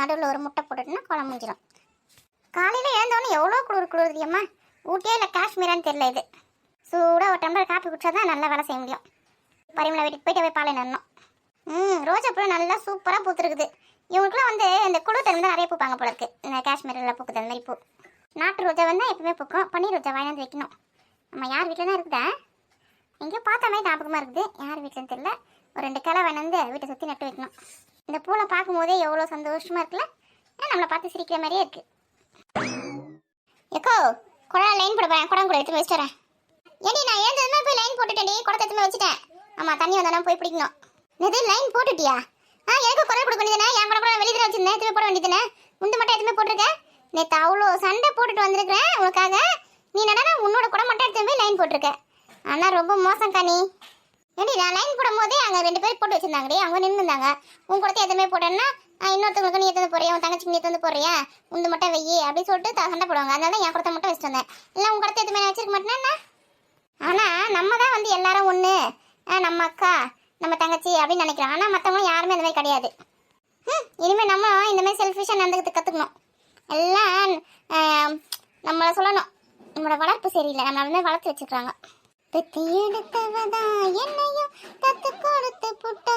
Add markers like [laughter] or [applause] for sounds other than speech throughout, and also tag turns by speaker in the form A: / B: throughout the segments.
A: நடுவில் ஒரு முட்டை போட்டுட்டுனா குழம்பு முடிஞ்சிடும் காலையில் ஏந்தோன்னு எவ்வளோ குளிர் குளிர்தியம்மா ஊட்டியே இல்லை காஷ்மீரான்னு தெரியல இது. சூடாக ஒரு டம்ளர் காப்பி குடிச்சா தான் நல்லா வேலை செய்ய முடியும். பரிமளா வீட்டுக்கு போயிட்டு போய் பாலை நின்னோம் ம் ரோஜா பூ நல்லா சூப்பராக பூத்துருக்குது. இவங்களுக்குலாம் வந்து இந்த குளிர் தான் நிறைய பூப்பாங்க போல இருக்கு. இந்த காஷ்மீரில் பூக்குது அந்த மாதிரி பூ. நாட்டு ரோஜா வந்து எப்பவுமே பூக்கும். பன்னீர் ரோஜா வாங்கிட்டு வைக்கணும். நம்ம யார் வீட்டில் தான் இருக்குதா? எங்கேயோ பார்த்த மாதிரி ஞாபகமாக இருக்குது. யார் வீட்டிலன்னு தெரியல. ஒரு ரெண்டு கிளை வந்து வீட்டை சுற்றி நட்டு வைக்கணும். இந்த பூவை பார்க்கும்போதே எவ்வளோ சந்தோஷமாக இருக்குல்ல? ஏன் நம்மளை பார்த்து சிரிக்கிற மாதிரியே இருக்கு. எக்கோ குடம் லைன் போட போகிறேன் குடம் கூட எடுத்து வச்சுட்டு வரேன். ஏடி நான் ஏந்ததுமே போய் லைன் போட்டுட்டேன் குடத்தை எடுத்து வச்சுட்டேன். ஆமாம் தண்ணி வந்தாலும் போய் பிடிக்கணும். நிதி லைன் போட்டுட்டியா? ஆ எனக்கு குரல் கொடுக்க வேண்டியதுனே? என் கூட கூட வெளியில் வச்சிருந்தேன் திருப்பி போட வேண்டியதுனே? முண்டு மட்டும் எதுவுமே போட்டிருக்கேன் நேற்று அவ்வளோ சண்டை போட்டுட்டு வந்திருக்கிறேன் உனக்காக. நீ என்னடா உன்னோட குடம் மட்டும் எடுத்து போய் லைன் போட்டிருக்க? ஆனால் ரொம்ப மோசம் நீ ஏடி நான் லைன் போடும்போதே அங்கே ரெண்டு பேர் போட்டு வச்சிருந்தாங்கடி. அவங்க நின்றுருந்தாங்க உன் கூடத்தை எதுவுமே போட்டேன்னா இன்னொருத்தவங்களுக்கு நீ எத்தனை போறியா உன் தங்கச்சிக்கு நீ எத்தனை போறியா உந்து மட்டும் வெய்யி அப்படின்னு சொல்லிட்டு த- சண்டை போடுவாங்க. அதனால தான் என் கூடத்தை மட்டும் வச்சுட்டு வந்தேன். இல்லை உன் குடத்தை எதுவுமே வச்சிருக்க மாட்டேன்னா ஆனால் நம்ம தான் வந்து எல்லாரும் ஒன்று நம்ம அக்கா நம்ம தங்கச்சி அப்படின்னு நினைக்கிறோம். ஆனால் மற்றவங்க யாருமே அந்த மாதிரி கிடையாது. ம் இனிமேல் நம்ம இந்த மாதிரி செல்ஃபிஷாக நடந்துக்கிறது கற்றுக்கணும் எல்லாம் நம்மளை சொல்லணும். நம்மளோட வளர்ப்பு சரியில்லை. நம்மள வந்து வளர்த்து வச்சுக்கிறாங்க பெத்து எடுத்தவதா என்னையும் தத்து கொடுத்து புட்டா.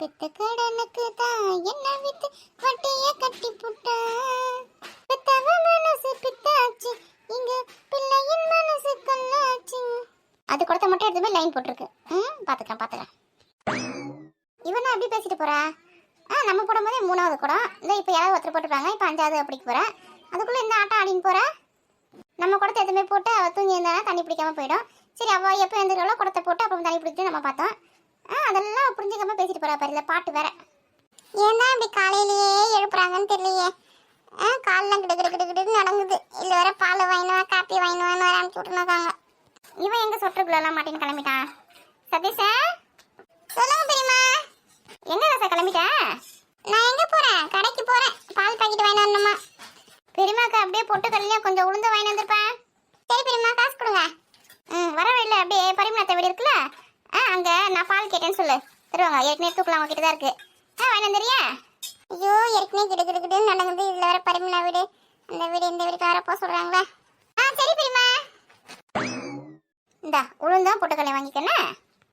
A: பெத்த கடனுக்கு தான் என்ன வித்து வட்டிய கட்டி புட்டா. பெத்தவ மனசு பித்தாச்சு இங்க பிள்ளையின் மனசு கொல்லாச்சு அது கொடுத்த மட்டும் எடுத்து லைன் போட்டிருக்கு. ம் பார்த்துக்கலாம் பார்த்துக்கலாம் இவன் எப்படி பேசிட்டு போறா? ஆ நம்ம போடும்போதே மூணாவது குடம். இந்த இப்போ யாராவது ஒருத்தர் போட்டுருப்பாங்க. இப்போ அஞ்சாவது அப்படிக்கு போகிறேன் அதுக்குள்ளே இந்த ஆட்டம் ஆடின்னு போகிறேன் நம்ம குடத்தை எதுவுமே போட்டு அவள் தூங்கி இருந்தானா தண்ணி பிடிக்காம போயிடும். சரி அவள் எப்போ எழுந்துக்கிறாளோ குடத்தை போட்டு அப்புறம் தண்ணி பிடிச்சி நம்ம பார்த்தோம். ஆ அதெல்லாம் புரிஞ்சுக்காம பேசிட்டு போறா பாரு பாட்டு வேற. ஏன் தான் இப்படி காலையிலேயே எழுப்புறாங்கன்னு தெரியலையே? ஆ காலெல்லாம் கிடு கிடு கிடு கிடுன்னு நடங்குது இல்லை வேற பால் வாங்கினுவா காப்பி வாங்கினுவான்னு வேற அனுப்பிச்சு விட்டுருக்காங்க இவன் எங்க சொட்டுக்குள்ளெல்லாம் மாட்டின்னு கிளம்பிட்டான்? சதீஷா? சொல்லுங்க பெரியம்மா. எங்க சார் கிளம்பிட்டேன் நான் எங்க போறேன்? கடைக்கு போறேன். பால் பாக்கெட் வாங்கிட்டு வரணுமா? பெரியம்மாக்கு அப்படியே பொட்டுக்கல்லையா கொஞ்சம் உளுந்து வாங்கிட்டு வந்திருப்பேன். சரி பெரியம்மா காசு கொடுங்க. ம் வர வழியில் அப்படியே பரிமளத்தை வீடு இருக்குல்ல? ஆ அங்கே நான் பால் கேட்டேன்னு சொல்லு. தருவாங்க ஏற்கனவே தூக்கலாம் உங்ககிட்ட தான் இருக்கு. ஆ வாங்கி வந்துறியா ஐயோ ஏற்கனவே கிடு கிடு கிடுன்னு நடக்குது இதில் வர பரிமளா வீடு. அந்த வீடு இந்த வீடு வேற போக சொல்கிறாங்களே ஆ சரி பெரியம்மா. இந்தா உளுந்தும் பொட்டுக்கல்லை வாங்கிக்கண்ணே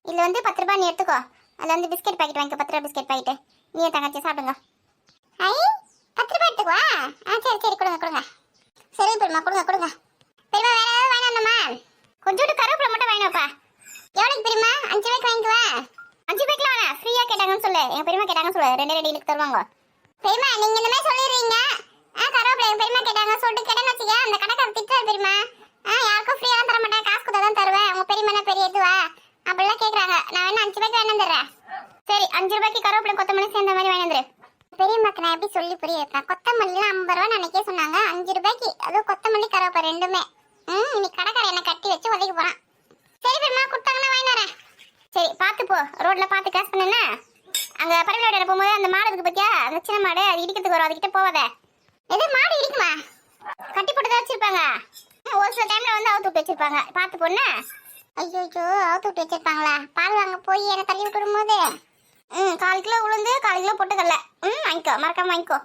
A: இதில் வந்து பத்து ரூபாய் நீ எடுத்துக்கோ. அதில் வந்து பிஸ்கெட் பாக்கெட் வாங்கிக்கோ. பத்து ரூபா பிஸ்கெட் பாக்கெட்டு. நீ தங்கச்சி சாப்பிடுங்க. ஐ பத்து ரூபாய் எடுத்துக்குவா ஆ சரி சரி கொடுங்க கொடுங்க. சரி பெருமா கொடுங்க கொடுங்க. பெருமா வேற ஏதாவது வாங்கினோமா கொஞ்சோண்டு கருவேப்பிலை மட்டும் வாங்கினோப்பா எவ்வளோக்கு பெருமா அஞ்சு ரூபாய்க்கு வாங்கிக்குவா? அஞ்சு பேக்கில் வேணாம். ஃப்ரீயாக கேட்டாங்கன்னு சொல்லு. எங்கள் பெருமா கேட்டாங்கன்னு சொல்லு. ரெண்டு ரெண்டு எனக்கு தருவாங்க. பெருமா நீங்கள் இந்த மாதிரி சொல்லிடுறீங்க. ஆ கருவேப்பிலை எங்கள் பெருமா கேட்டாங்க சொல்லிட்டு கேட்டேன்னு வச்சுக்க. அந்த கடைக்கார திட்டுறாரு பெருமா ஆ யாருக்கும் ஃப்ரீயாக தர மாட்டேன் காசு கொடுத்தா தான் தருவேன். உங்கள் பெரியமா பெரிய இதுவா? அப்படிலாம் கேட்குறாங்க நான் வேணா அஞ்சு ரூபாய்க்கு வேணாம் தர்றேன் சரி அஞ்சு ரூபாய்க்கு கருவேப்பிலை கொத்தமல்லி சேர்ந்த மாதிரி வாங்கி வந்துரு. பெரியம்மாக்கு நான் எப்படி சொல்லி புரிய வைப்பேன் கொத்தமல்லிலாம் ஐம்பது ரூபா அன்னைக்கே சொன்னாங்க. அஞ்சு ரூபாய்க்கு அதுவும் கொத்தமல்லி கருவேப்பிலை ரெண்டுமே. ம் இன்னைக்கு கடைக்கார என்னை கட்டி வச்சு உதைக்க போகிறான் சரி பெருமா கொடுத்தாங்கன்னா வாங்கி வரேன். சரி பார்த்து போ. பார்த்து கிராஸ் பண்ணுன்னா அங்கே பறவையோட போகும்போது அந்த மாடு இருக்கு பத்தியா? அந்த சின்ன மாடு அது இடிக்கிறதுக்கு வரும். அதுக்கிட்ட போவாத. எது மாடு இடிக்குமா? கட்டி போட்டு தான் வச்சுருப்பாங்க. ஒரு சில டைமில் வந்து அவுத்து விட்டு வச்சுருப்பாங்க. பார்த்து பொண்ணு ஐயோ ஐயோ அவுத்து விட்டு வச்சுருப்பாங்களா? பால் வாங்க போய் என்னை தள்ளி விட்டு வரும்போது ம் கால் கிலோ உளுந்து கால் கிலோ பொட்டுக்கடல. ம் வாங்கிக்கோ மறக்காம வாங்கிக்கோ.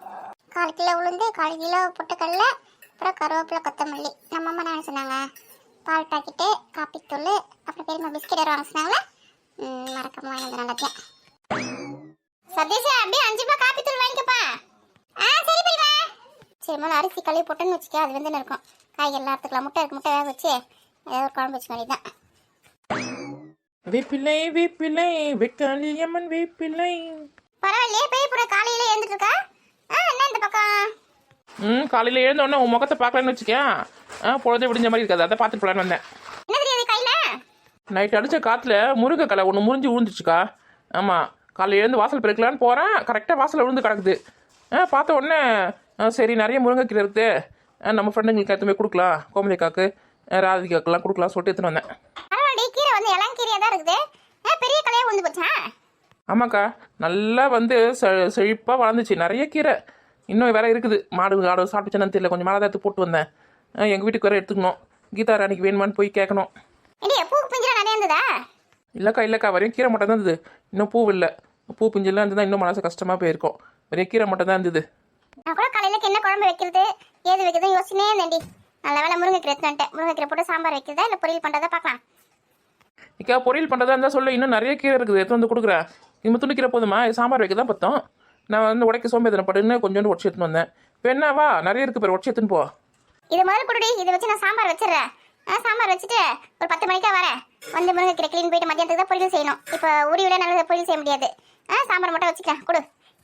A: கால் கிலோ உளுந்து கால் கிலோ பொட்டுக்கடல அப்புறம் கருவேப்பிலை கொத்தமல்லி. நம்ம அம்மா என்ன சொன்னாங்க? பால் பாக்கெட்டு காப்பித்தூள் அப்புறம் பெரியம்மா பிஸ்கெட் வாங்க சொன்னாங்களே ம், மறக்காம வாங்கி வந்து எல்லாத்தையும். சதீஷா அப்படியே அஞ்சு ரூபாய் காப்பித்தூள் வாங்கிக்கப்பா. ஆ சரி பெரியம்மா சரி முதல்ல அரிசி கழுவி போட்டேன்னு வச்சுக்க அது வந்து இருக்கும். காய்கறி எல்லாம் எடுத்துக்கலாம் முட்டை இருக்கு முட்டை வேக வச்சு ஏதாவது ஒரு குழம்பு வச்சுக்க வேண்டியதுதான்
B: வேப்பிலை வேப்பிலை வெக்காளியம்மன் வேப்பிலை.
A: பரவாயில்லையே பேய் புற காலையில எழுந்துட்டு இருக்கா ஆ என்ன இந்த பக்கம்?
B: ம் காலையில் எழுந்த உடனே உன் முகத்தை பார்க்கலன்னு வச்சுக்கேன் ஆ பொழுது விடிஞ்ச மாதிரி இருக்காது. அதை பார்த்துட்டு போலான்னு வந்தேன்.
A: என்ன தெரியுது கையில?
B: நைட் அடித்த காற்றுல முருங்கைக்கலை ஒன்று முறிஞ்சு விழுந்துச்சுக்கா ஆமாம் காலையில் எழுந்து வாசல் பெருக்கலான்னு போகிறேன் கரெக்டாக வாசலில் விழுந்து கிடக்குது. ஆ பார்த்த உடனே ஆ, சரி நிறைய முருங்கைக்கீரை இருக்குது ஆ, நம்ம ஃப்ரெண்டுங்களுக்கு எடுத்துமே கொடுக்கலாம். கோமதிக்காக்கு ஆ, ராதிகாக்கெல்லாம் கொடுக்கலாம் சொல்லிட்டு எடுத்துன்னு வந்தேன்.
A: இளங்கீரையா தான் இருக்குது பெரிய கலையா வந்து போச்சா?
B: ஆமாக்கா நல்லா வந்து செழிப்பாக வளர்ந்துச்சு. நிறைய கீரை. இன்னும் வேற இருக்குது. மாடு ஆடு சாப்பிட்டுச்சுன்னு தெரியல. கொஞ்சம் மேலே தான் போட்டு வந்தேன். எங்கள் வீட்டுக்கு வேற எடுத்துக்கணும். கீதா ராணிக்கு வேணுமான்னு போய் கேட்கணும். இல்லைக்கா இல்லைக்கா. வரையும் கீரை மட்டும் தான் இருந்தது. இன்னும் பூ இல்லை. பூ பிஞ்செல்லாம் இருந்ததுதான் இன்னும் மனசு கஷ்டமாக போயிருக்கும். ஒரே கீரை மட்டும் தான் இருந்தது.
A: நான் கூட காலையில என்ன குழம்பு வைக்கிறது ஏது வைக்கிறது யோசனையே இருந்தேன்டி. நல்ல வேலை முருங்கைக்கீரை எடுத்துட்டேன் முருங்கைக்கீரை போட்டு சாம்பார் வைக்கிறதா? இல்லை பொரியல் பண்ணுறதா பார்க்கலாம்.
B: இக்கா பொரியல் பண்ணுறதா இருந்தால் சொல்லு. இன்னும் நிறைய கீரை இருக்குது. எடுத்து வந்து கொடுக்குறேன் இது துணி கீரை போதுமா? சாம்பார் வைக்க தான் பத்தோம். நான் வந்து உடைக்க சோம்பேதனை படுன்னு கொஞ்சோண்டு உடச்சி எடுத்துன்னு வந்தேன். இப்போ என்னவா நிறைய இருக்குது பேர். உடச்சி எடுத்துன்னு போ.
A: இது முதல்ல கொடுடி இதை வச்சு நான் சாம்பார் வச்சிடுறேன். சாம்பார் வச்சுட்டு ஒரு பத்து மணிக்கா வரேன். வந்து முருங்கைக்கீரை க்ளீன் போயிட்டு மத்தியானத்துக்கு தான் பொரியல் செய்யணும். இப்போ உரி விட நல்ல பொரியல் செய்ய முடியாது. ஆ சாம்பார் மட்டும் வச்சுக்கிறேன் கொடு.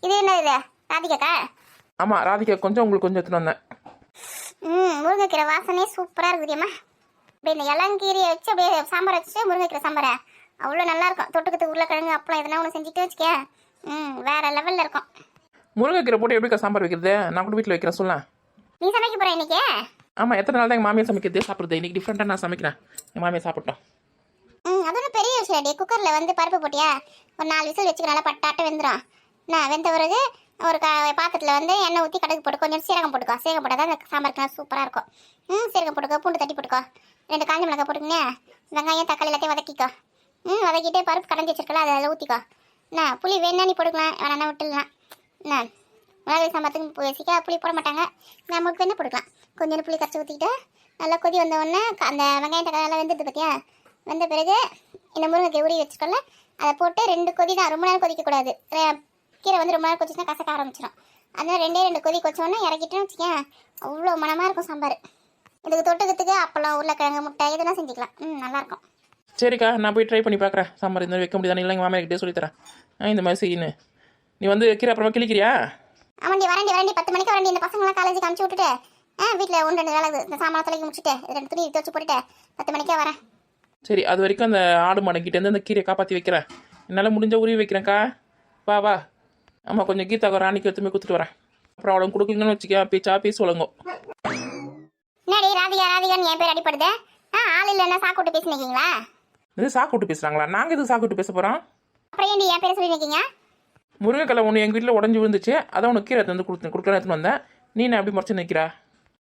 A: இது என்ன இது? ராதிகாக்கா?
B: ஆமாம் ராதிகா கொஞ்சம் உங்களுக்கு கொஞ்சம் எடுத்துன்னு வந்தேன்.
A: ம் முருங்கைக்கீரை வாசனையே சூப்பராக இருக்குதுமா அப்படியே இந்த இளங்கீரையை வச்சு அப்படியே சாம்பார் வச்சுட்டு முருங்கைக்கீரை சாம்பாரை. அவ்வளோ நல்லா இருக்கும். தொட்டுக்கத்துக்கு உருளைக்கிழங்கு அப்பளம் எதனா ஒன்று செஞ்சுட்டு வச்சுக்க. ம் வேற லெவலில் இருக்கும்.
B: முருங்கைக்கீரை போட்டு எப்படிக்கா சாம்பார் வைக்கிறது? நான் கூட வீட்டில் வைக்கிறேன் சொல்லேன்
A: நீ சமைக்க போகிற இன்னைக்கு?
B: ஆமாம் எத்தனை நாள் தான் எங்கள் மாமியார் சமைக்கிறது? சாப்பிட்றது. இன்றைக்கி டிஃப்ரெண்ட்டாக நான் சமைக்கிறேன். எங்கள் மாமியார் சாப்பிட்டோம்.
A: ம் அது ஒன்றும் பெரிய விஷயம் இல்லடி. குக்கரில் வந்து பருப்பு போட்டியா? ஒரு நாலு விசில் வச்சுக்க நல்லா பட்டாட்டு வெந்துடும் நான் வெந்த பிறகு ஒரு கா பாத்திரத்தில் வந்து எண்ணெய் ஊற்றி கடுகு போட்டு கொஞ்சம் சீரகம் போட்டுக்கோ. சீரகம் போட்டால் தான் அந்த சாம்பாருக்கு சூப்பராக இருக்கும். ம் சீரகம் போட்டுக்கோ பூண்டு தட்டி போட்டுக்கோ. ரெண்டு காஞ்ச மிளகாய் போட்டுக்கினே வெங்காயம் தக்காளி எல்லாத்தையும் வதக்கிக்கோ. ம் வதக்கிட்டு பருப்பு கடைஞ்சி வச்சிருக்கலாம் அதை அதில் ஊற்றிக்கோ என்ன புளி வேணா நீ போட்டுக்கலாம் வேணா விட்டுடலாம். என்ன மிளகாய் சாம்பாரத்துக்கு வச்சுக்க புளி போட மாட்டாங்க. நமக்கு வேணா போட்டுக்கலாம். கொஞ்சம் புளி கரைச்சி ஊற்றிக்கிட்டு நல்லா கொதி வந்த உடனே அந்த வெங்காயம் தக்காளி எல்லாம் வெந்துட்டு பார்த்தியா வெந்த பிறகு இந்த முருங்கைக்கீரை உரி வச்சுக்கோல அதை போட்டு ரெண்டு கொதி தான் ரொம்ப நேரம் கொதிக்கக்கூடாது கீரை வந்து ரொம்ப நேரம் கொதிச்சுன்னா கசக்க ஆரம்பிச்சிடும் அதனால் ரெண்டே ரெண்டு கொதி கொச்சோன்னா இறக்கிட்டேன்னு வச்சுக்கேன் அவ்வளோ மனமாக இருக்கும் சாம்பார். இதுக்கு தொட்டுக்கிறதுக்கு அப்பளம் உருளைக்கிழங்கு முட்டை இதெல்லாம் செஞ்சுக்கலாம். ம் நல்லாயிருக்கும்.
B: சரிக்கா நான் போய் ட்ரை பண்ணி பார்க்குறேன் சாம்பார் இந்த மாதிரி வைக்க முடியாது இல்லை எங்கள் மாமியார் கிட்டே சொல்லித்தரேன். இந்த மாதிரி செய்யணும் நீ வந்து கீரை அப்புறமா கிளிக்கிறியா
A: ஆமாண்டி வரண்டி வரண்டி. பத்து மணிக்கு வரண்டி. இந்த பசங்களாம் காலேஜுக்கு அமுச்சு விட்டுட்டு ஆ வீட்டில் ஒன்று ரெண்டு வேலை. இந்த சாமான் தலைக்கு முடிச்சுட்டு ரெண்டு துணி துவச்சு போட்டுட்டு பத்து மணிக்கே வரேன்.
B: சரி அது வரைக்கும் அந்த ஆடு மடங்கிட்டேருந்து அந்த கீரையை காப்பாற்றி வைக்கிறேன். என்னால் முடிஞ்ச உருவி வைக்கிறேன்க்கா. வா வா. ஆமாம் கொஞ்சம் கீதாக்கா ராணிக்கு எடுத்துமே கொடுத்துட்டு வரேன். அப்புறம் அவளுக்கு கொடுக்கலன்னு வச்சுக்க பேச்சா பேசி சொல்லுங்க
A: என்னடி ராதிகா ராதிகான்னு என் பேர் அடிப்படுது ஆ ஆள் இல்லைன்னா சாக்கு விட்டு பேசினிருக்கீங்களா?
B: இது சாக்கு விட்டு பேசுகிறாங்களா நாங்கள் எதுக்கு சாக்கு விட்டு பேச போகிறோம்
A: அப்புறம் ஏன்டி என் பேர் சொல்லி நிற்கீங்க
B: முருங்கைக்கலை ஒன்று எங்கள் வீட்டில் உடஞ்சி விழுந்துச்சு. அதான் உனக்கு கீரை வந்து கொடுத்து கொடுக்கலான்னு எடுத்துன்னு வந்தேன். நீ என்ன அப்படி முறைச்சு நிற்கிறா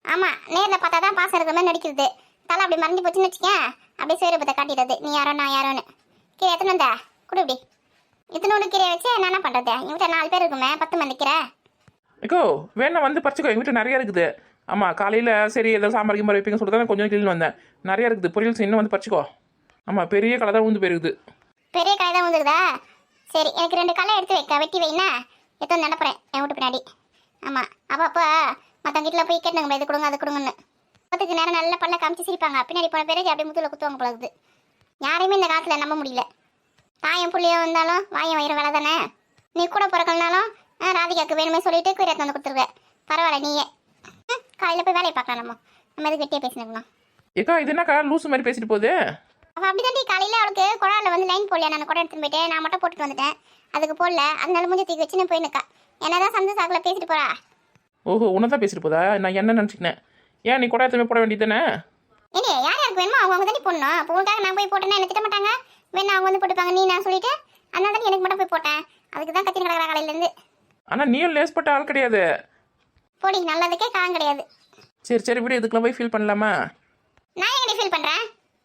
A: ஆமாம் நேரில் பார்த்தா தான் பாசம் இருக்கிற மாதிரி நடிக்கிறது. தலை அப்படி மறைஞ்சு போச்சுன்னு வச்சுக்கேன். அப்படியே சேருபத்தை காட்டிடுறது. நீ யாரோ நான் யாரோன்னு. கீரை எத்தனை வந்த? கொடு இப்படி. இத்தனோடு கீரையை வச்சு நான் என்ன பண்ணுறது எங்கள் வீட்டில் நாலு பேர் இருக்குமே பத்து மந்தி கீரை
B: ஏக்கோ வேணா வந்து பறிச்சுக்கோ. எங்கள் வீட்டில் நிறைய இருக்குது. ஆமாம் காலையில் சரி ஏதோ சாம்பார் கிம்பார் வைப்பீங்க சொல்லிட்டு தான் கொஞ்சம் கிளீன் வந்தேன். நிறைய இருக்குது. பொரியல் இன்னும் வந்து பறிச்சிக்கோ. ஆமாம் பெரிய கடை தான் உந்து போயிருக்குது.
A: பெரிய கடை தான் வந்துருதா சரி எனக்கு ரெண்டு களை எடுத்து வைக்க வெட்டி வைனா? எத்தனை நடப்புறேன் என் வீட்டு பின்னாடி. ஆமாம் அப்போ அப்போ மற்றவங்க வீட்டில் போய் கேட்டுங்க இது கொடுங்க அது கொடுங்கன்னு. பத்துக்கு நேரம் நல்ல பல்ல காமிச்சு சிரிப்பாங்க. பின்னாடி போன பிறகு அப்படியே முத்துல குத்துவாங்க போல யாரையுமே இந்த காலத்தில் நம்ப முடியல. தாயம் புள்ளியோ வந்தாலும் வாயம் வயிறு வேலை தானே? நீ கூட பிறக்கலனாலும் ராதிகாவுக்கு ராதிகாக்கு வேணுமே சொல்லிட்டு குயிரை வந்து கொடுத்துருக்க. பரவாயில்ல நீயே. காலையில் போய் வேலையை பார்க்கலாம் நம்ம நம்ம எதுக்கு வெட்டியே பேசினோம்னா
B: ஏக்கா இது என்னக்கா லூசு மாதிரி பேசிட்டு போகுது?
A: அவ அப்படிதாண்டி காலையில அவளுக்கு குழால வந்து லைன் போடல நான் குடம் எடுத்துட்டு போயிட்டேன். நான் மட்டும் போட்டுட்டு வந்துட்டேன். அதுக்கு போடல. அதனால மூஞ்சி தூக்கி வச்சு நான் போய் நிக்கா. என்னதான் சந்த சாக்குல பேசிட்டு போறா?
B: ஓஹோ உன்னை தான் பேசிட்டு போதா? நான் என்ன நினச்சிக்கினேன்? ஏன் நீ கூட எடுத்துமே போட வேண்டியது தானே
A: ஏண்டி யார் யாருக்கு வேணுமோ அவங்க அவங்க தானே போடணும். இப்போ உனக்காக நான் போய் போட்டேன்னா என்ன திட்ட மாட்டாங்க? வேணா அவங்க வந்து போட்டுப்பாங்க. நீ நான் சொல்லிட்டு அதனால தான் எனக்கு மட்டும் போய் போட்டேன். அதுக்கு தான் கத்தின கிடக்குறா காலையில இருந்து.
B: ஆனால் நீயும் லேஸ்பட்ட ஆள் கிடையாது.
A: போடி நல்லதுக்கே காலம் கிடையாது.
B: சரி சரி விடு இதுக்கெல்லாம் போய் ஃபீல் பண்ணலாமா?
A: நான் எங்க ஃபீல் பண்றேன்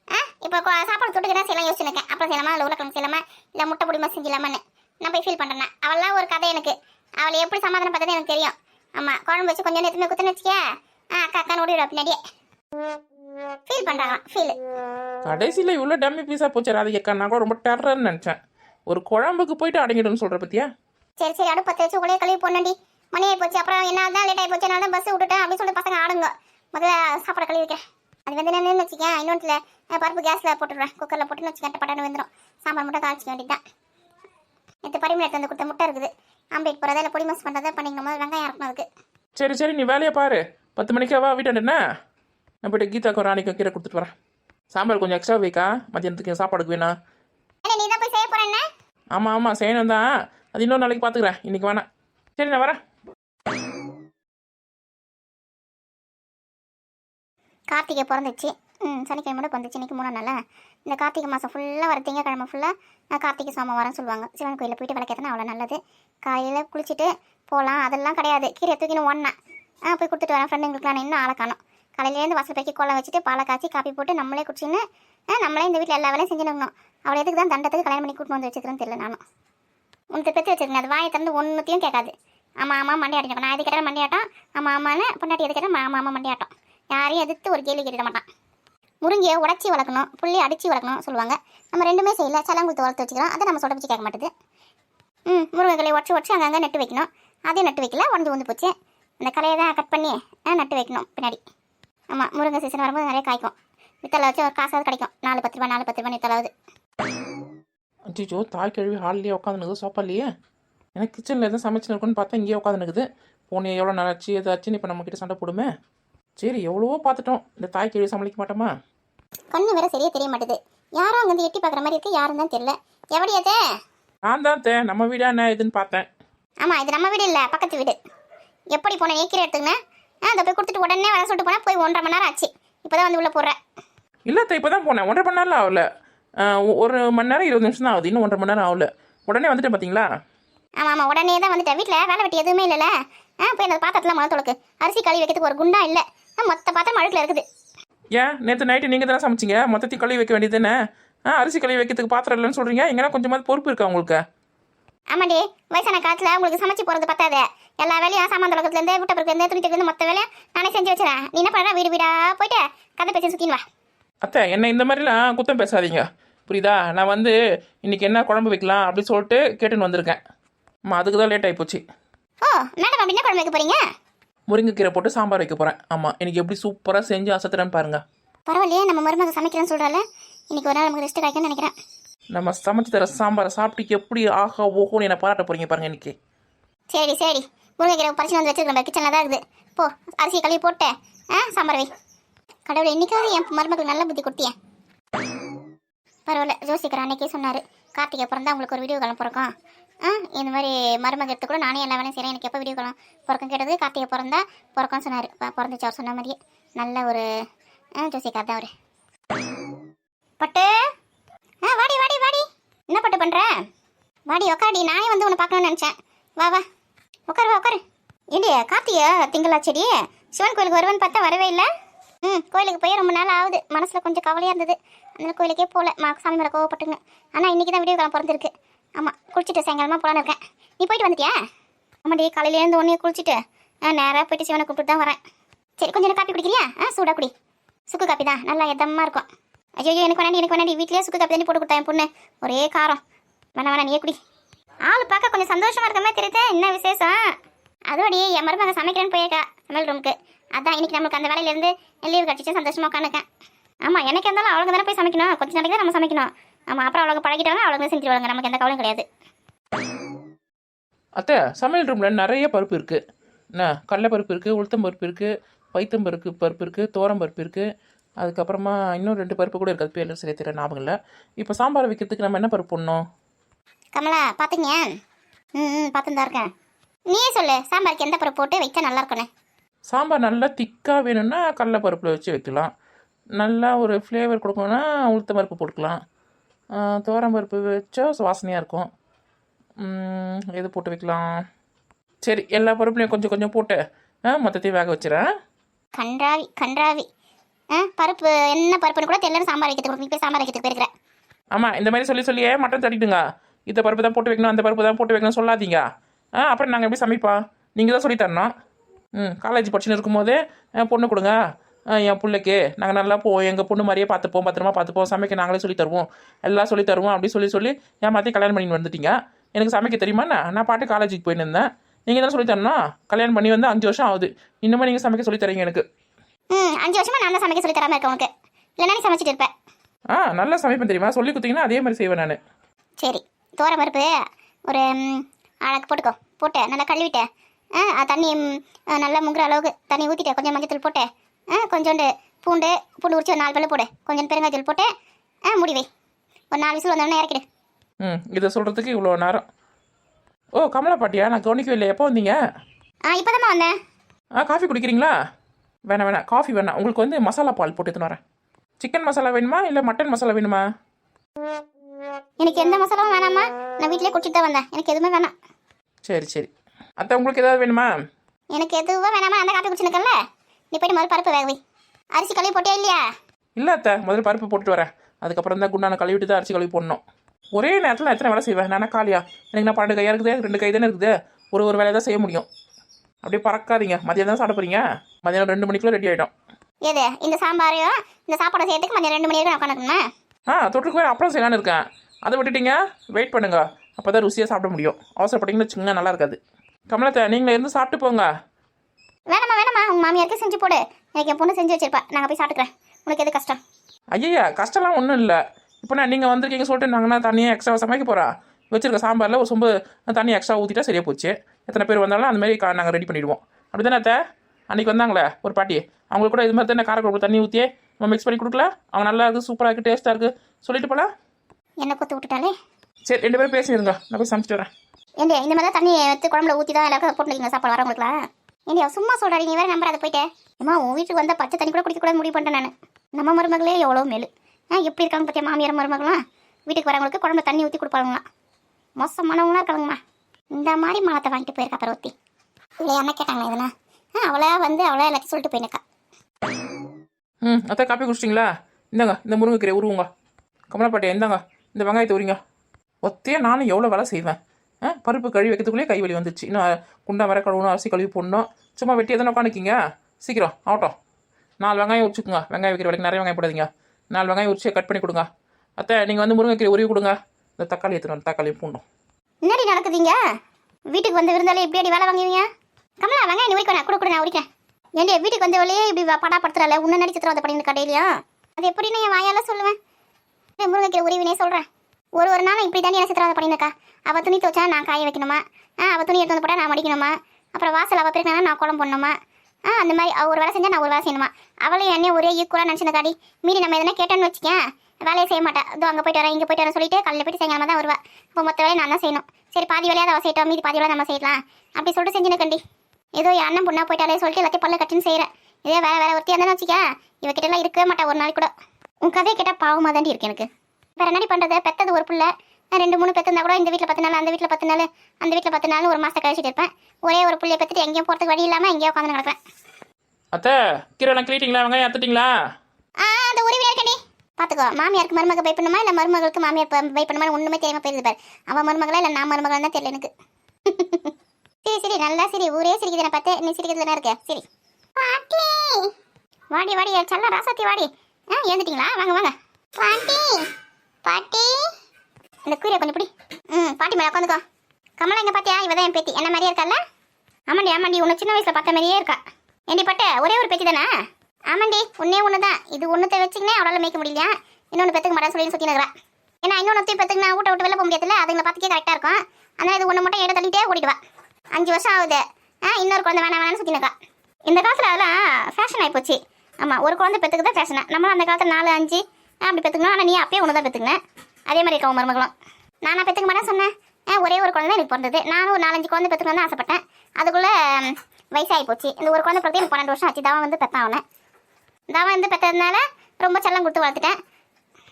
A: ஆ? இப்போ சாப்பாடு தொட்டுக்கு தான் செய்யலாம் யோசிச்சு இருக்கேன் அப்புறம் செய்யலாமா இல்லை உருளைக்கிழங்கு செய்யலாமா இல்லை முட்டை பொடிமா செஞ்சலாமான்னு நான் போய் ஃபீல் பண்றேன். அவள்லாம் ஒரு கதை எனக்கு. அவளை எப்படி சமாதானம் பார்த்தது எனக்கு தெரியும். ஆமா குழம்பு வச்சு கொஞ்சம் எத்தனை குத்துன்னு வச்சுக்க ஆ அக்கா அக்கா ஓடிவிடும் பின்னாடியே. ஃபீல் பண்றாங்க ஃபீல்
B: கடைசியில் இவ்வளோ டம்மி பீஸாக போச்சு ராதிகா நான் கூட ரொம்ப டெரர்னு நினச்சேன். ஒரு குழம்புக்கு போயிட்டு அடங்கிடுன்னு சொல்கிற பத்தியா?
A: சரி சரி அடுப்பு பற்ற வச்சு உடைய கழுவி போனடி மணி ஆகி போச்சு. அப்புறம் என்ன தான் லேட் ஆகி போச்சு. நான் தான் பஸ் விட்டுட்டேன் அப்படின்னு சொல்லிட்டு பசங்க ஆடுங்க. முதல்ல சாப்பாடு கழுவி வைக்கிறேன் அது வந்து என்னன்னு வச்சுக்கேன் இன்னொன்றுல பருப்பு கேஸில் போட்டுடுறேன். குக்கரில் போட்டுன்னு வச்சுக்கேன். பட்டாண்டு வந்துடும் சாம்பார் மட்டும் தாளிச்சிக்க வேண்டியதுதான். நேற்று பரிமள வந்து கொடுத்த முட்டை இருக்குது. ஆம்லேட் போகிறதா இல்லை பொடி மஸ் பண்ணுறதா பண்ணிக்கணும்? போது வெங்காயம் இறக்கணும் அதுக்கு.
B: சரி சரி. நீ வேலையை பாரு. பத்து மணிக்கு வா வீட்டாண்டா நான் போய்ட்டு கீதாக்கும் ராணிக்கும் கீரை கொடுத்துட்டு வரேன். சாம்பார் கொஞ்சம் எக்ஸ்ட்ரா வைக்கா. மத்தியானத்துக்கு சாப்பாடுக்கு
A: என்ன நீ தான் போய் செய்ய போகிறேன்ன
B: ஆமாம் ஆமாம் செய்யணும் தான் அது இன்னொரு நாளைக்கு பார்த்துக்கிறேன் இன்னைக்கு வேணாம். சரி நான் வரேன்.
A: கார்த்திகை பிறந்துச்சு. ம் சனிக்கிழமை பிறந்துச்சு. இன்றைக்கி மூணு நாள்? இந்த கார்த்திகை மாதம் ஃபுல்லாக வர திங்கக்கிழமை ஃபுல்லாக கார்த்திகை சோமவாரம் சொல்லுவாங்க. சிவன் கோயிலில் போயிட்டு விளக்கேற்றினா அவ்வளோ நல்லது. காலையில் குளிச்சுட்டு போகலாம் அதெல்லாம் கிடையாது. கீரை தூக்கின்னு ஒன்றா ஆ போய் கொடுத்துட்டு வரேன். ஃப்ரெண்டுங்களுக்குலாம் இன்னும் ஆளை காணும். காலையிலேருந்து வாசல் பைக்கி கோலம் வச்சுட்டு பாலை காய்ச்சி காப்பி போட்டு நம்மளே குடிச்சின்னு நம்மளே இந்த வீட்டில் எல்லா வேலையும் செஞ்சுருக்கணும் அவளை எதுக்கு தான் தண்டத்துக்கு கல்யாணம் பண்ணி கூட்டு வந்து வச்சுக்கிறேன்னு தெரியல நானும். உனக்கு பெற்று வச்சிருக்கேன். அது வாயை திறந்து ஒன்றுத்தையும் கேட்காது. ஆமாம் ஆமாம் மண்டையாட்டம் நான் எது கேட்டாலும் மண்டையாட்டம். ஆமாம் ஆமான்னு பொண்டாட்டி எது கேட்டால் ஆமாம் ஆமாம் மண்டையாட்டம். யாரையும் எதிர்த்து ஒரு கேள்வி கேட்டுட மாட்டான். முருங்கையை உடச்சி வளர்க்கணும் புள்ளி அடித்து வளர்க்கணும் சொல்லுவாங்க. நம்ம ரெண்டுமே செய்யல சலங்குத்து வளர்த்து வச்சுக்கிறோம். அதை நம்ம சொல்ல வச்சு கேட்க மாட்டேது. ம் முருங்கைகளை உடச்சி உடச்சி அங்கங்கே நட்டு வைக்கணும். அதையும் நட்டு வைக்கல உடஞ்சு வந்து போச்சு. அந்த கலையை தான் கட் பண்ணி ஆ, நட்டு வைக்கணும் பின்னாடி. ஆமாம் முருங்கை சீசன் வரும்போது நிறைய காய்க்கும். வித்தலை வச்சு ஒரு காசாவது கிடைக்கும். நாலு பத்து ரூபா நாலு பத்து ரூபா வித்தலாவது.
B: அச்சிச்சோ தாய் கழுவி ஹால்லேயே உட்காந்துனுக்குது சோப்பாலேயே எனக்கு கிச்சனில் எதுவும் சமைச்சு இருக்குன்னு பார்த்தா இங்கேயே உட்காந்துனுக்குது போனே எவ்வளோ நாளாச்சு எதாச்சுன்னு இப்போ நம்மக்கிட்ட சண்டை போடுமே. சரி எவ்வளவோ பார்த்துட்டோம். இந்த தாய் கழுவி சமாளிக்க மாட்டோமா?
A: கண்ணு வேற சரியா தெரிய மாட்டேது. யாரும் அங்கேருந்து எட்டி பார்க்குற மாதிரி இருக்கு யாரும் தான் தெரியல. எவடி அது?
B: நான் தான் தே நம்ம வீடா என்ன இதுன்னு பார்த்தேன்.
A: ஆமாம் இது நம்ம வீடு இல்லை பக்கத்து வீடு. எப்படி போனேன் ஏக்கிற எடுத்துக்கினேன் ஆ அதை போய் கொடுத்துட்டு உடனே வர சொல்லிட்டு போனால் போய் ஒன்றரை மணி நேரம் ஆச்சு. இப்போ தான் வந்து உள்ளே போடுறேன்
B: இல்லை இப்போ தான் போனேன். ஒன்றரை மணி நேரம் ஆகல. ஒரு மணி நேரம் இருபது நிமிஷம் தான் ஆகுது. இன்னும் ஒன்றரை மணி நேரம் ஆகல. உடனே வந்துட்டேன் பார்த்தீங்களா
A: ஆமாம் ஆமாம் உடனே தான் வந்துட்டேன். வீட்டில் வேலை வெட்டி எதுவுமே இல்லைல்ல ஆ போய் அந்த பாத்திரத்தில் மழை தொலைக்கு அரிசி கழுவி வைக்கிறதுக்கு ஒரு குண்டா இல்லை. மொத்த பாத்திரம் அழுக்கில் இருக்குது.
B: ஏன்? நேற்று நைட்டு நீங்கள் தானே சமைச்சிங்க? மொத்தத்தையும் கழுவி வைக்க வேண்டியது தானே? ஆ அரிசி கழுவி வைக்கிறதுக்கு பாத்திரம் இல்லைன்னு சொல்கிறீங்க எங்கன்னா கொஞ்சமாவது பொறுப்பு இருக்கா உங்களுக்கு?
A: ஆமாண்டி வயசான காலத்தில் உங்களுக்கு சமைச்சு போகிறது பத்தாது. எல்லா வேலையும் சாமான் தொலக்கத்துலேருந்து விட்ட பிறகுலேருந்து துணி தைக்கிறது மொத்த வேலையும் நானே செஞ்சு வச்சுறேன் நீ என்ன பண்ணுற வீடு வீடாக போயிட்டு கதை பேசி சுற்றின்னு வா.
B: அத்தை என்ன இந்த மாதிரிலாம் குத்தம் பேசாதீங்க. புரியுதா? நான் வந்து இன்னைக்கு என்ன குழம்பு வைக்கலாம் அப்படின்னு சொல்லிட்டு கேட்டுன்னு வந்திருக்கேன். அம்மா அதுக்கு தான் லேட் ஆகிப்போச்சு
A: ஓ மேடம் அப்படி என்ன குழம்பு வைக்க போகிறீங்க
B: முருங்கைக்கீரை போட்டு சாம்பார் வைக்க போகிறேன் ஆமாம் இன்னைக்கு எப்படி சூப்பராக செஞ்சு அசத்துறேன்னு பாருங்க.
A: பரவாயில்லையே நம்ம மருமக சமைக்கிறேன்னு சொல்கிறால இன்னைக்கு ஒரு நாள் நமக்கு ரெஸ்ட் கிடைக்கும்னு நினைக்கிறேன்.
B: நம்ம சமைச்சு தர சாம்பாரை சாப்பிட்டு எப்படி ஆஹா ஓஹோன்னு என்னை பாராட்ட போகிறீங்க பாருங்க இன்னைக்கு.
A: சரி சரி. முருங்கைக்கீரை பறிச்சு வந்து வச்சிருக்கேன் கிச்சனில் தான் இருக்குது. போ அரிசி கழுவி போட்டு ஆ சாம்பார் வை. கடவுளை இன்னைக்காவது என் மருமகளுக்கு நல்ல புத்தி கொடுத்தியேன் பரவாயில்ல ஜோசிக்கர் அன்னைக்கே சொன்னார். கார்த்திகை பிறந்தா உங்களுக்கு ஒரு வீடியோ காலம் பிறக்கும் ஆ இந்த மாதிரி மருமக எடுத்து கூட. நானே எல்லா வேலையும் செய்கிறேன் எனக்கு எப்போ வீடியோ காலம் பிறக்கம் கேட்டது கார்த்திகை பிறந்தா பிறக்கம்னு சொன்னார். பிறந்துச்சு. அவர் சொன்ன மாதிரியே. நல்ல ஒரு ஆ ஜோசிக்கார் தான் அவர். பட்டு! ஆ வாடி வாடி வாடி. என்ன பட்டு பண்ணுற வாடி உக்காடி நானே வந்து உன்னை பார்க்கணும்னு நினச்சேன். வா வா. உட்காரு வா உட்காரு ஏண்டி கார்த்திகை திங்களா செடி சிவன் கோயிலுக்கு வருவேன்னு பார்த்தா வரவே இல்லை? ம் கோயிலுக்கு போய் ரொம்ப நாள் ஆகுது. மனசில் கொஞ்சம் கவலையாக இருந்தது. அதனால் கோயிலுக்கே போகல மா சாமி மேலே கோவப்பட்டுங்க. ஆனால் இன்றைக்கி தான் வீடியோ காலம் பிறந்திருக்கு. ஆமாம் குளிச்சுட்டு சாயங்காலமாக போலான்னு இருக்கேன். நீ போயிட்டு வந்துட்டியா? ஆமாடி காலையிலேருந்து ஒன்றே குளிச்சுட்டு ஆ நேராக போயிட்டு சிவனை கூப்பிட்டு தான் வரேன். சரி கொஞ்சம் நேரம் காப்பி குடிக்கிறியா? ஆ சூடா குடி. சுக்கு காப்பி தான் நல்லா எதமாக இருக்கும். ஐயோ எனக்கு வேணாண்டி எனக்கு வேணாண்டி வீட்லேயே சுக்கு காப்பி தண்ணி போட்டு கொடுத்தேன் பொண்ணு. ஒரே காரம். வேணா வேணா நீயே குடி. ஆள் பார்க்க கொஞ்சம் சந்தோஷமாக இருக்க மாதிரி தெரியுது என்ன விசேஷம்? அதோடி என் மருமக சமைக்கிறேன்னு போயிருக்கா சமையல் ரூமுக்கு அதான் இன்னைக்கு நம்மளுக்கு அந்த வேலையிலேருந்து லீவு கட்டிச்சு சந்தோஷமாக உட்காந்துக்கேன் ஆமாம் எனக்கு இருந்தாலும் அவளுக்கு தானே போய் சமைக்கணும். கொஞ்சம் நாளைக்கு தான் நம்ம சமைக்கணும். ஆமாம் அப்புறம் அவளுக்கு பழகிட்டாங்க அவளுக்கு செஞ்சுருவாங்க நமக்கு எந்த கவலையும் கிடையாது.
B: அத்தை சமையல் ரூமில் நிறைய பருப்பு இருக்குது என்ன? கடலை பருப்பு இருக்குது உளுத்தம் பருப்பு இருக்குது பைத்தம் பருப்பு பருப்பு இருக்குது தோரம் பருப்பு இருக்குது அதுக்கப்புறமா இன்னும் ரெண்டு பருப்பு கூட இருக்குது அது பேர் சரியா தெரியல ஞாபகம் இல்லை. இப்போ சாம்பார் வைக்கிறதுக்கு நம்ம என்ன பருப்பு போடணும்?
A: கமலா பார்த்தீங்க ம் ம் பார்த்துன்னு தான் இருக்கேன். நீயே சொல்லு சாம்பாருக்கு எந்த பருப்பு போட்டு வைச்சா நல்லா இருக்கும்னு.
B: சாம்பார் நல்லா திக்காக வேணும்னா கடலை பருப்பில் வச்சு வைக்கலாம். நல்லா ஒரு ஃப்ளேவர் கொடுக்கணும்னா உளுத்தம் பருப்பு போட்டுக்கலாம். தோரம் பருப்பு வச்சா வாசனையாக இருக்கும். எது போட்டு வைக்கலாம்? சரி எல்லா பருப்புலையும் கொஞ்சம் கொஞ்சம் போட்டு ஆ, மொத்தத்தையும் வேக வச்சிடறேன்
A: கன்றாவி கன்றாவி ஆ பருப்பு என்ன பருப்புன்னு கூட தெரியல சாம்பார் வைக்கிறதுக்கு போய் சாம்பார் வைக்கிறதுக்கு போயிருக்கிறேன்
B: ஆமாம் இந்த மாதிரி சொல்லி சொல்லியே மட்டன் தட்டிட்டுங்க. இந்த பருப்பு தான் போட்டு வைக்கணும் அந்த பருப்பு தான் போட்டு வைக்கணும் சொல்லாதீங்க. ஆ அப்புறம் நாங்கள் எப்படி சமைப்பா நீங்கள் தான் சொல்லி தரணும். ம் காலேஜ் படிச்சுன்னு இருக்கும்போதே பொண்ணு கொடுங்க. என் பிள்ளைக்கு. நாங்கள் நல்லா போ எங்கள் பொண்ணு மாதிரியே பார்த்துப்போம் பத்திரமா பார்த்துப்போம் சமைக்க நாங்களே சொல்லி தருவோம். எல்லாம் சொல்லி தருவோம். அப்படி சொல்லி சொல்லி என் மாற்றி கல்யாணம் பண்ணி வந்துட்டீங்க. எனக்கு சமைக்க தெரியுமா? நான் பாட்டு காலேஜுக்கு போயின்னு இருந்தேன் நீங்கள் தான் சொல்லி தரணும்? கல்யாணம் பண்ணி வந்து அஞ்சு வருஷம் ஆகுது. இன்னுமே நீங்கள் சமைக்க சொல்லி தரீங்க எனக்கு.
A: ம் அஞ்சு வருஷமா நான் தான் சமைக்க சொல்லி தராம இருக்கேன் உனக்கு. இல்லைன்னா நீ சமைச்சிட்டு இருப்பேன்
B: ஆ நல்லா சமைப்பேன் தெரியுமா? சொல்லி கொடுத்தீங்கன்னா அதே மாதிரி செய்வேன் நான்.
A: சரி தோர பருப்பு ஒரு அழகு போட்டுக்கோ. போட்டு நல்லா கழுவிட்டு ஆ தண்ணி நல்லா முங்குற அளவுக்கு தண்ணி ஊற்றிட்டு கொஞ்சம் மஞ்சத்தூள் போட்டு ஆ கொஞ்சோண்டு பூண்டு பூண்டு உரிச்சு ஒரு நாலு பல்லு போடு. கொஞ்சம் பெருங்காயத்தூள் போட்டு ஆ மூடி வை. ஒரு நாலு விசில் வந்தோடனே இறக்கிடு.
B: ம் இதை சொல்கிறதுக்கு இவ்வளோ நேரம். ஓ கமலா பாட்டியா? நான் கவனிக்கவே இல்லை எப்போ வந்தீங்க?
A: ஆ இப்போ வந்தேன்.
B: ஆ காஃபி குடிக்கிறீங்களா? வேணாம் வேணாம். காஃபி வேணாம். உங்களுக்கு வந்து மசாலா பால் போட்டு எடுத்துன்னு வரேன். சிக்கன் மசாலா வேணுமா? இல்லை மட்டன் மசாலா வேணுமா?
A: எனக்கு எந்த மசாலாவும் வேணாம்மா. நான் வீட்டிலே குடிச்சிட்டு தான் வந்தேன். எனக்கு எதுவுமே வேணாம்.
B: சரி சரி. அத்தை உங்களுக்கு ஏதாவது வேணுமா?
A: எனக்கு எதுவும் வேணாமா அந்த காப்பி குடிச்சுருக்கல நீ போயிட்டு முதல்ல பருப்பு வேக வை. அரிசி கழுவி போட்டியா இல்லையா?
B: இல்லை அத்தை முதல்ல பருப்பு போட்டுட்டு வரேன். அதுக்கப்புறம் தான் குண்டான கழுவிட்டு தான் அரிசி கழுவி போடணும். ஒரே நேரத்தில் நான் எத்தனை வேலை செய்வேன்? நானா காலியா? எனக்கு நான் பன்னெண்டு கையாக இருக்குது? ரெண்டு கை தானே இருக்குது? ஒரு ஒரு வேலையை தான் செய்ய முடியும். அப்படியே பறக்காதீங்க. மதியம் தான் சாப்பிட போறீங்க? மதியானம் ரெண்டு மணிக்குள்ள ரெடி ஆகிட்டோம்
A: எது? இந்த சாம்பாரையும் இந்த சாப்பாடை செய்யறதுக்கு மதியம் ரெண்டு மணி வரைக்கும் நான் உட்காந்துக்கணுமா?
B: ஆ தொட்டுக்கு வேறு அப்புறம் செய்யலான்னு இருக்கேன். அதை விட்டுட்டீங்க? வெயிட் பண்ணுங்க. அப்போ தான் ருசியாக சாப்பிட முடியும். அவசரப்பட்டீங்கன்னு வச்சுக்கோங்க நல்லா இருக்காது. கமலத்தை நீங்களே இருந்து சாப்பிட்டு போங்க.
A: வேணாம்மா வேணாம்மா. உங்கள் மாமியாருக்கு செஞ்சு போடு. எனக்கு என் பொண்ணு செஞ்சு வச்சிருப்பா. நாங்கள் போய் சாப்பிட்டுக்கிறேன். உனக்கு எது கஷ்டம்?
B: ஐயா கஷ்டம்லாம் ஒன்றும் இல்லை. இப்போ நான் நீங்கள் வந்திருக்கீங்க சொல்லிட்டு நாங்கன்னா தண்ணியை எக்ஸ்ட்ரா சமைக்க போகிறா வச்சிருக்க சாம்பாரில் ஒரு சொம்பு தண்ணி எக்ஸ்ட்ரா ஊற்றிட்டா சரியாக போச்சு. எத்தனை பேர் வந்தாலும் அந்த மாதிரி கா- நாங்கள் ரெடி பண்ணிடுவோம். அப்படி தானே அத்தை? அன்றைக்கி வந்தாங்களே ஒரு பாட்டி. அவங்களுக்கு கூட இது மாதிரி தானே காரக்குழம்பு தண்ணி ஊற்றியே நம்ம மிக்ஸ் பண்ணி கொடுக்கல? அவங்க நல்லா இருக்குது சூப்பராக இருக்குது டேஸ்ட்டாக இருக்குது சொல்லிட்டு போல
A: என்ன கொத்து விட்டுட்டாலே?
B: சரி ரெண்டு பேரும் பேசிடுங்க. நான் போய் சமைச்சிட்டு வரேன்.
A: ஏண்டி இந்த மாதிரி தான் தண்ணி எடுத்து குழம்புல ஊற்றி தான் எல்லாருக்கும் போட்டுருக்கீங்க சாப்பாடு வரவங்களுக்குலாம்? ஏண்டி சும்மா சொல்கிறாரு நீ வேற நம்பர் அதை போயிட்டே. அம்மா உன் வீட்டுக்கு வந்தால் பச்சை தண்ணி கூட குடிக்கக்கூடாது முடிவு பண்ணிட்டேன் நான். நம்ம மருமகளே எவ்வளோ மேலு. ஆ எப்படி இருக்காங்க பற்றிய மாமியார் மருமகளாம் வீட்டுக்கு வரவங்களுக்கு குழம்புல தண்ணி ஊற்றி கொடுப்பாங்களாம். மோசமானவங்களா இருக்காங்கம்மா இந்த மாதிரி மானத்தை வாங்கிட்டு போயிருக்கா பருவத்தி இல்லை என்ன கேட்டாங்களா இதெல்லாம்? ஆ அவளா வந்து அவளா எல்லாத்தையும் சொல்லிட்டு போயிருக்கா.
B: ம் அத்தை காப்பி குடிச்சிட்டிங்களா? இந்தாங்க இந்த முருங்கைக்கீரை உருவுங்க. கமலாப்பாட்டி இந்தாங்க இந்த வெங்காயத்தை உரிங்க. ஒத்தையே நானும் எவ்வளோ வேலை செய்வேன்? பருப்பு கழுவி வைக்கிறதுக்குள்ளே கை வலி வந்துச்சு இன்னும் குண்டா வர கழுவணும் அரிசி கழுவி போடணும். சும்மா வெட்டி எதனா உட்காந்துக்கிங்க? சீக்கிரம் ஆகட்டும். நாலு வெங்காயம் உரிச்சுக்குங்க. வெங்காயம் வைக்கிற வரைக்கும் நிறைய வெங்காயம் போடாதீங்க. நாலு வெங்காயம் உரிச்சு கட் பண்ணி கொடுங்க. அத்தை நீங்கள் வந்து முருங்கைக்கீரை உருவி கொடுங்க. இந்த தக்காளி எடுத்துட்டு தக்காளி பூண்டும்
A: என்னடி நடக்குதுங்க? வீட்டுக்கு வந்து விருந்தாலே இப்படி அடி வேலை வாங்குவீங்க? கமலா வெங்காயம் நீ உரிக்கணும் கொடு கூட நான் உரிக்கேன் ஏண்டி வீட்டுக்கு வந்த வழியே இப்படி படாப்படுத்துறல உன்ன நடி சித்திரவதை பண்ணி கடையிலையா? அது எப்படின்னு என் வாயால சொல்லுவேன். ஏய், முருங்கைக்கீரை உரிவினே சொல்கிறேன் ஒரு ஒரு நாளும் இப்படி தானே சித்திரவதை பண்ணியிருக்கா அவள் துணி துவச்சா நான் காய வைக்கணுமா? ஆ அவள் துணி எடுத்து வந்து போட்டால் நான் மடிக்கணுமா? அப்புறம் வாசல் அவள் பிறகு நான் குளம் போடணுமா? ஆ அந்த மாதிரி அவள் ஒரு வேலை செஞ்சால் நான் ஒரு வேலை செய்யணுமா? அவளையும் என்னையும் ஒரே ஈக்குவலாக நினச்சிருந்தாடி மீறி நம்ம எதனா கேட்டோன்னு வச்சுக்கேன். வேலையை செய்ய மாட்டேன் இதோ அங்கே போயிட்டு வரேன் இங்கே போயிட்டு வரேன் சொல்லிட்டு காலையில் போயிட்டு செய்யாமல் தான் வருவா. இப்போ மொத்த வேலையை நான் தான் செய்யணும். சரி பாதி வேலையாக அவள் செய்யட்டோம். மீதி பாதி வேலை நம்ம செய்யலாம். அப்படி சொல்லிட்டு செஞ்சுன கண்டி ஏதோ என் அண்ணன் பொண்ணா போயிட்டாலே சொல்லிட்டு எல்லாத்தையும் பல்ல கட்டின்னு செய்கிறேன் இதே வேற வேற ஒருத்தியா இருந்தாலும் வச்சுக்கேன். இவகிட்ட இருக்கவே மாட்டேன் ஒரு நாள் கூட. உன் கதையை கேட்டால் பாவமாக தாண்டி இருக்கு எனக்கு. வேற என்னடி பண்ணுறது பெத்தது ஒரு பிள்ளை. நான் ரெண்டு மூணு பெத்திருந்தா கூட இந்த வீட்டில் பத்து நாள் அந்த வீட்டில் பத்து நாள் அந்த வீட்டில் பத்து நாள் ஒரு மாதத்தை கழிச்சிட்டு இருப்பேன். ஒரே ஒரு பிள்ளைய பெற்றுட்டு எங்கேயும் போகிறதுக்கு வழி இல்லாமல் எங்கேயோ உட்காந்து நடக்கிறேன்
B: அத்தை கீரைலாம் கிளீட்டிங்களா வெங்காயம் அத்துட்டிங்களா
A: ஆ அந்த உரிமையா இருக்கடி பார்த்துக்கோ மாமியாருக்கு மருமக பை பண்ணுமா? இல்லை மருமகளுக்கு மாமியார் ப- பண்ணுமா? ஒன்றுமே தெரியாம போயிருது பாரு. அவன் மருமகளா இல்லை நான் மருமகள் தான் தெரியல எனக்கு. [laughs] சரி சரி நல்லா சரி. ஊரே சிரிக்குது நான் பார்த்தேன் நீ சிரிக்கிறது தானே இருக்க? சரி. பாட்டி! வாடி வாடி செல்ல ராசாத்தி வாடி. ஆ ஏந்துட்டீங்களா? வாங்க வாங்க. பாட்டி! பாட்டி? இந்த கூறிய கொஞ்சம் பிடி. ம் பாட்டி மேலே உட்காந்துக்கோ. கமலா இங்கே பார்த்தியா இவ தான் என் பேத்தி. என்ன மாதிரியே இருக்கல்ல ஆமாண்டி ஆமாண்டி உன்னை சின்ன வயசில் பார்த்த மாதிரியே இருக்கா. ஏண்டி பட்ட ஒரே ஒரு பேத்தி தானே? ஆமாண்டி ஒன்னே ஒன்று தான் இது ஒன்றுத்தை வச்சுக்கினே அவளால் மேய்க்க முடியலையா? இன்னொன்று பெற்றுக்க மாட்டேன் சொல்லி சுற்றி நகரா ஏன்னா இன்னொன்று பெற்றுக்கு நான் ஊட்ட விட்டு வெளில போக முடியாதுல்ல? அதுங்களை பார்த்துக்கே கரெக்டாக இருக்கும். அதனால் இது ஒன்று மட்டும் இடம் தள்ளிட்டே ஓடிடுவா. வா அஞ்சு வருஷம் ஆகுது. ஆ இன்னொரு குழந்தை வேணாம் வேணாம்னு சுற்றி இந்த காலத்தில் அதெல்லாம் ஃபேஷன் ஆகிப்போச்சு ஆமாம் ஒரு குழந்தை பெற்றுக்கு தான் ஃபேஷனா நம்மளும் அந்த காலத்தில் நாலு அஞ்சு அப்படி பெற்றுக்கணும் ஆனால் நீ அப்பயே ஒன்று தான் பெற்றுக்கினேன் அதே மாதிரி இருக்க உன் மருமகளும். நானா பெற்றுக்க மாட்டேன் சொன்னேன். ஆ, ஒரே ஒரு குழந்தை எனக்கு பிறந்தது. நானும் ஒரு நாலஞ்சு குழந்தை பெற்றுக்கணும்னு ஆசைப்பட்டேன். அதுக்குள்ளே வயசாகி போச்சு. இந்த ஒரு குழந்தை பிறகு எனக்கு பன்னெண்டு வருஷம் ஆச்சு. தவன் வந்து பெத்தான் அவனை. தவன் வந்து பெற்றதுனால ரொம்ப செல்லம் கொடுத்து வளர்த்துட்டேன்.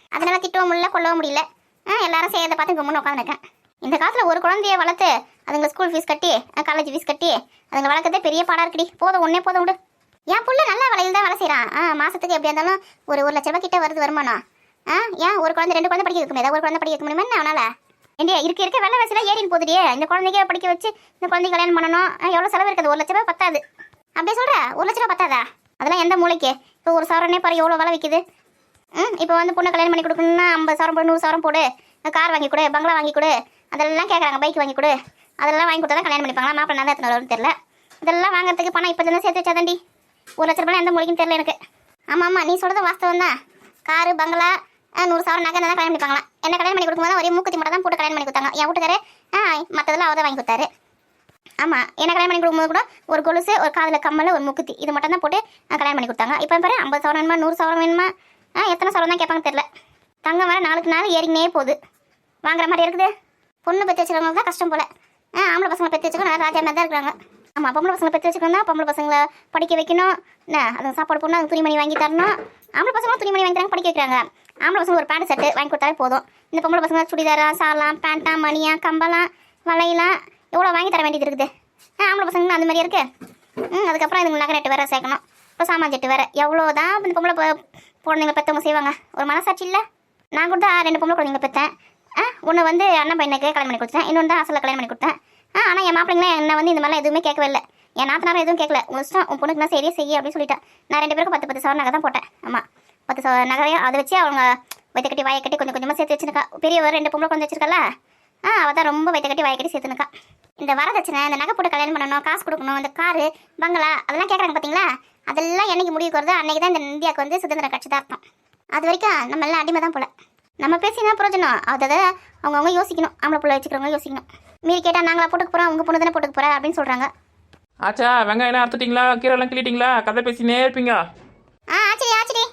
A: அதனால திட்டவும் முடியல கொல்லவும் முடியல. ஆ எல்லாரும் செய்யறதை பார்த்து கம்முன்னு உட்காந்துருக்கேன் இந்த காலத்தில் ஒரு குழந்தைய வளர்த்து அதுங்க ஸ்கூல் ஃபீஸ் கட்டி காலேஜ் ஃபீஸ் கட்டி அதுங்க வளர்க்கறதே பெரிய பாடாக இருக்குடி. போதும் ஒன்றே போதும் விடு. என் புள்ள நல்லா வேலையில் தான் வேலை செய்கிறான் ஆ மாதத்துக்கு எப்படியா இருந்தாலும் ஒரு ஒரு லட்ச ரூபாய் கிட்ட வருது வருமானம். ஆ ஏன் ஒரு குழந்தை ரெண்டு குழந்தை படிக்க வைக்க முடியாது? ஒரு குழந்தை படிக்க வைக்க முடியுமா என்ன அவனால? ஏண்டியா இருக்க இருக்க வேலை வயசுல ஏறின்னு போகுதுடியே இந்த குழந்தைக்கே படிக்க வச்சு இந்த குழந்தைக்கு கல்யாணம் பண்ணணும். ஆ, செலவு இருக்குது? ஒரு லட்ச ரூபா பத்தாது. அப்படியே சொல்கிற ஒரு லட்ச ரூபா பத்தாதா? அதெல்லாம் எந்த மூளைக்கு? இப்போ ஒரு சவரனே பாரு எவ்வளோ வேலை விற்கிது ம் இப்போ வந்து பொண்ணு கல்யாணம் பண்ணி கொடுக்கணும்னா ஐம்பது சவரம் போடு நூறு சவரம் போடு. கார் வாங்கி கொடு பங்களா வாங்கி கொடு. அதெல்லாம் கேட்குறாங்க பைக் வாங்கி கொடு. அதெல்லாம் வாங்கி கொடுத்தா தான் கல்யாணம் பண்ணிப்பாங்களா? மாப்பிள்ளை நல்லா எத்தனை வரும்னு தெரியல. இதெல்லாம் வாங்குறதுக்கு பணம் இப்போ சேர்த்து வச்சாதாண்டி? ஒரு லட்ச ரூபாய் எந்த மொழிக்கும் தெரியல எனக்கு. ஆமாம் ஆமாம் நீ சொல்கிறது வாஸ்தவம் தான் காரு பங்களா நூறு சவரம் நகை தான் கல்யாணம் பண்ணிப்பாங்களா? என்ன கல்யாணம் பண்ணி கொடுக்கும்போது ஒரே மூக்குத்தி மட்டும் தான் போட்டு கல்யாணம் பண்ணி கொடுத்தாங்க. என் வீட்டுக்காரு ஆ மற்றதெல்லாம் அவர் தான் வாங்கி கொடுத்தாரு. ஆமாம் என்ன கல்யாணம் பண்ணி கொடுக்கும்போது கூட ஒரு கொலுசு ஒரு காதில் கம்மல் ஒரு முக்குத்தி இது மட்டும் தான் போட்டு கல்யாணம் பண்ணி கொடுத்தாங்க. இப்போ பாரு ஐம்பது சவரம் வேணுமா நூறு சவரம் வேணுமா? ஆ எத்தனை சவரம் தான் கேட்பாங்க தெரில தங்கம் வர நாளுக்கு நாள் ஏறிங்கனே போகுது. வாங்குற மாதிரி இருக்குது. பொண்ணு பெற்று வச்சுக்கிறவங்க தான் கஷ்டம் போல. ஆ ஆம்பளை பசங்களை பெற்று வச்சுக்கணும் நல்லா ராஜா மாதிரி தான் இருக்கிறாங்க. ஆமாம் பொம்பளை பசங்களை பெற்று வச்சுக்கணும் பொம்பளை பசங்களை படிக்க வைக்கணும். என்ன அது சாப்பாடு போடணும் அது துணிமணி வாங்கி தரணும். ஆம்பளை பசங்களும் துணிமணி வாங்கி தராங்க படிக்க வைக்கிறாங்க. ஆம்பளை பசங்க ஒரு பேண்ட் ஷர்ட்டு வாங்கி கொடுத்தாலே போதும். இந்த பொம்பளை பசங்க சுடிதாரா சாலாம் பேண்ட்டா மணியா கம்பலாம் வளையலாம் எவ்வளோ வாங்கி தர வேண்டியது இருக்குது? ஆ ஆம்பளை பசங்க அந்த மாதிரி இருக்குது ம் அதுக்கப்புறம் இதுங்க நகை வேறு சேர்க்கணும். இப்போ சாமான் செட்டு வேறு. எவ்வளோ தான் இந்த பொம்பளை பொண்ணுங்களை பெற்றவங்க செய்வாங்க. ஒரு மனசாட்சி இல்லை? நான் கூட ரெண்டு பொம்பளை குழந்தைங்க பெற்றேன் ஆ ஒன்று வந்து அண்ணன் பையனுக்கு கல்யாணம் பண்ணி கொடுத்தேன். இன்னொன்று தான் அசலில் கல்யாணம் பண்ணி கொடுத்தேன். ஆ ஆனால் என் மாப்பிள்ளைங்களே என்ன வந்து இந்த மாதிரிலாம் எதுவுமே கேட்கவே இல்லை. என் நாத்தனாரும் எதுவும் கேட்கல. உன் இஷ்டம் உன் பொண்ணுக்கு நான் சரியா செய்ய அப்படின்னு சொல்லிட்டேன் நான் ரெண்டு பேருக்கும் பத்து பத்து சவரம் நகை தான் போட்டேன். ஆமாம் பத்து சவர நகரையும் அதை வச்சு அவங்க வைத்த கட்டி வாயை கட்டி கொஞ்சம் கொஞ்சமாக சேர்த்து வச்சுருக்கா. பெரியவர் ரெண்டு பொம்பளை கொஞ்சம் வச்சிருக்கல ஆ அவள் தான் ரொம்ப வைத்த கட்டி வாயை கட்டி சேர்த்துனுக்கா. இந்த வரதட்சணை இந்த நகை போட்டு கல்யாணம் பண்ணணும் காசு கொடுக்கணும் இந்த காரு பங்களா அதெல்லாம் கேட்குறாங்க பார்த்தீங்களா அதெல்லாம் என்னைக்கு முடிவுக்கு வருதோ தான் இந்த இந்தியாவுக்கு வந்து சுதந்திர கட்சி தான் அர்த்தம். அது வரைக்கும் நம்ம எல்லாம் அடிமை தான் போல. நம்ம பேசினா பிரயோஜனம். அதை அவங்கவுங்க யோசிக்கணும். ஆம்பளை பிள்ளை வச்சுக்கிறவங்க யோசிக்கணும். மீறி கேட்டால் நாங்களா போட்டுக்க போகிறோம் உங்கள் பொண்ணு தானே போட்டுக்க போகிறா அப்படின்னு சொல்கிறாங்க
B: ஆச்சா வெங்காயம் எல்லாம் அறுத்துட்டீங்களா? கீரை எல்லாம் கிள்ளிட்டீங்களா? கதை பேசினே இருப்பீங்க. ஆ ஆச்சரி ஆச்சரி